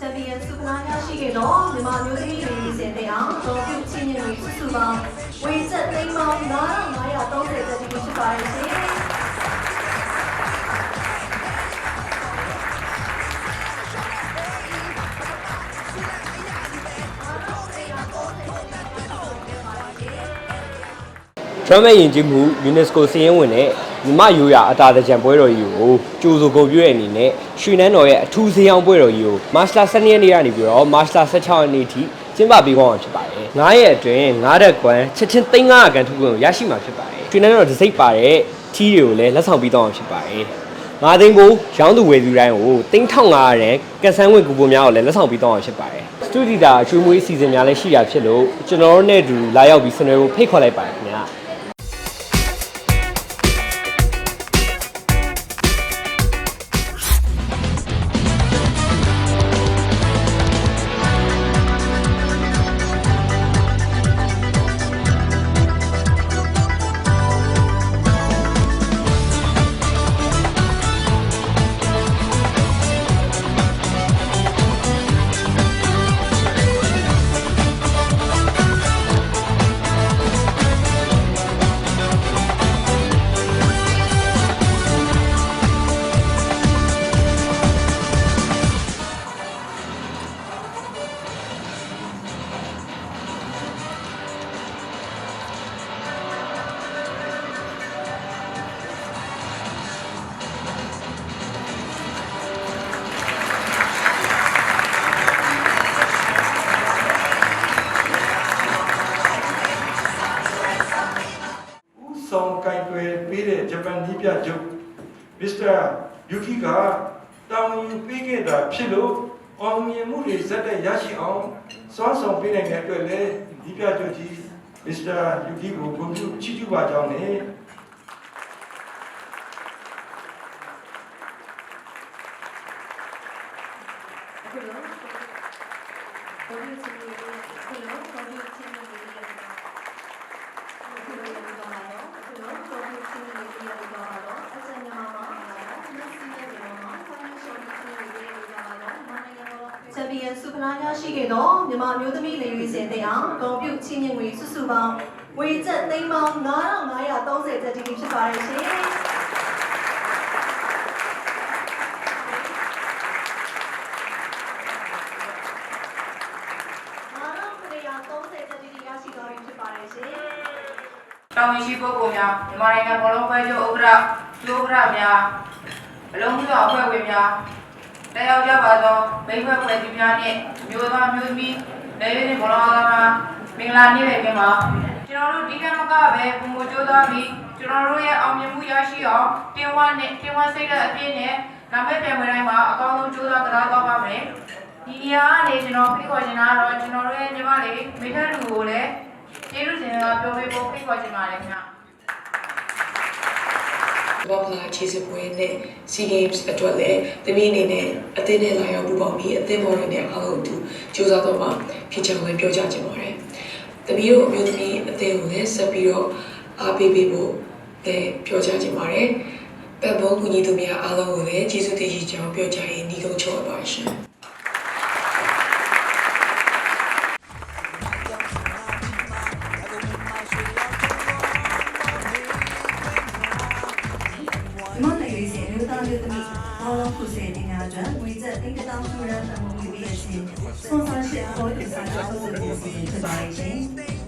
ချန်ပီယံစုဖလားရရှိခဲ့တော့မြန်မာမျိုးသမီးတွေရည်စင်တဲ့အောင်ဒေါ်ပြုချင်းချင်းတွေစုစုပေါင်းဝေချက်သိန်းပေါင်း9530တက်တိဖြစ်ပါရဲ့ရှင်ဒရမ်မဲ့ယဉ်ကျေးမှု UNESCO စီးရင်ဝင်တဲ့ မြမရိုးရာအတာတကြံပွဲတော်ကြီးကိုကြိုဆိုဂုဏ်ပြုတဲ့အနေနဲ့ရွှေနန်းတော်ရဲ့အထူးဈေးအောင်ပွဲတော်ကြီးကိုမတ်လ12ရက်နေ့ကနေပြီးတော့မတ်လ16ရက်နေ့ထိကျင်းပပေးသွားမှာဖြစ်ပါတယ်။9ရက်အတွင်း9ရက်ကွမ်းချက်ချင်း3500ကန်ထုခွင့်ကိုရရှိမှာဖြစ်ပါတယ်။ရွှေနန်းတော်ဒစိမ့်ပါတဲ့ထီးတွေကိုလည်းလက်ဆောင်ပေးသွားမှာဖြစ်ပါတယ်။ငါးသိန်းကိုရောင်းသူဝယ်သူတိုင်းကို3500ရန်ကန်ဆန်းဝင်ကူပုံများကိုလည်းလက်ဆောင်ပေးသွားမှာဖြစ်ပါတယ်။စတူဒီတာအကျွေးမွေးအစီအစဉ်များလည်းရှိတာဖြစ်လို့ကျွန်တော်တို့နဲ့အတူလာရောက်ပြီးဆွေးနွေးဖို့ဖိတ်ခေါ်လိုက်ပါတယ် ဆောင်ကင်တွယ်ပေးတဲ့ဂျပန်နီးပြချုပ်မစ္စတာယူကီကတောင်းယူပေးခဲ့တာဖြစ်လို့အောင်မြင်မှုတွေဇက်တက်ရရှိအောင်စွမ်းဆောင်ပေးနိုင်တဲ့အတွက်လည်းနီးပြချုပ်ကြီးမစ္စတာယူကီကိုဂုဏ်ပြုချီးကျူးပါကြောင်းနဲ့အခုလိုဒေါ်ပြုချင်းတွေအခုလိုဒေါ်ပြုချင်းတွေအခုလိုရပါတော့အခုလိုဒေါ်ပြုချင်းတွေရပါတော့အစညမမှာမက်ဆီရဲ့ဒီမှာဖန်ရှော်ချင်းတွေရပါတော့မနိုင်ငံတော် ချန်ပီယံစုဖလားရရှိခဲ့တော့မြန်မာမျိုးသမီးလေရွေးစင်တဲ့အောင်ဂုံပြုချင်းချင်းတွေစုစုပေါင်းဝေချက်သိန်းပေါင်း9530တက်တိဖြစ်ပါရဲ့ရှင်အားလုံးခရီးရောက်30တက်တိရရှိသွားပြီဖြစ်ပါတယ်ရှင်တောင်ရှိပုဂ္ဂိုလ်များမြန်မာနိုင်ငံဘောလုံးပွဲချုပ်ဥက္ကဋ္ဌကျိုးဥက္ကဋ္ဌများအလုံးစုံအဖွဲ့ဝင်များ တက်ရောက်ကြပါသောမိဘဖွဲ့စည်းများနှင့်မျိုးသားမျိုးသမီးလက်ရည်နဲ့ဘောလုံးအားကစားမင်္ဂလာနေ့ပဲပြင်ပါကျွန်တော်တို့ဒီကမကပဲဘုံကိုကြိုးစားပြီးကျွန်တော်တို့ရဲ့အောင်မြင်မှုရရှိအောင်တင်ဝနဲ့တင်ဝစိတ်ဓာတ်အပြည့်နဲ့နာမည်ပြန်ဝင်တိုင်းမှာအကောင်းဆုံးကြိုးစားကြတော့ပါမယ်ဒီနေရာကနေကျွန်တော်ဖိတ်ခေါ်ချင်တာကတော့ကျွန်တော်တို့ရဲ့ညီမလေးမိထက်လူကိုလည်းကျေးဇူးတင်ကပြောပေးဖို့ဖိတ်ခေါ်ချင်ပါတယ်ခင်ဗျာ ဘောပလာချေစပွဲနဲ့ SEA Games အတွက်လည်းတမီးအနေနဲ့အသင်းနဲ့လာရောက်ပူးပေါင်းပြီးအသင်းဘော်တွေနဲ့အားလုံးအတူကြိုးစားတော့မှဖြစ်ချင်ဝင်ပြောကြချင်ပါတယ်။တမီးတို့အမျိုးသမီးအသင်းကိုလည်းဆက်ပြီးတော့အားပေးပေးဖို့လည်းပြောကြချင်ပါတယ်။ပတ်ဘောကူညီသူများအားလုံးကိုလည်းကျေးဇူးတင်ရှိကြောင်းပြောကြရင်ညီကုန်းချောပါရှင်။ လေးစီအမျိုးသားမျိုးသမီးဘောလုံးခုစေတင်များအတွက်ဝေချက်တိတ်တောင်းထူရန်တမှုပြီးပြီးရှင်ဆွန်ဆာရှစ်ပေါ်ဒီစာချုပ်ဆိုတဲ့စီစဉ်ဖြစ်ပါရဲ့ရှင်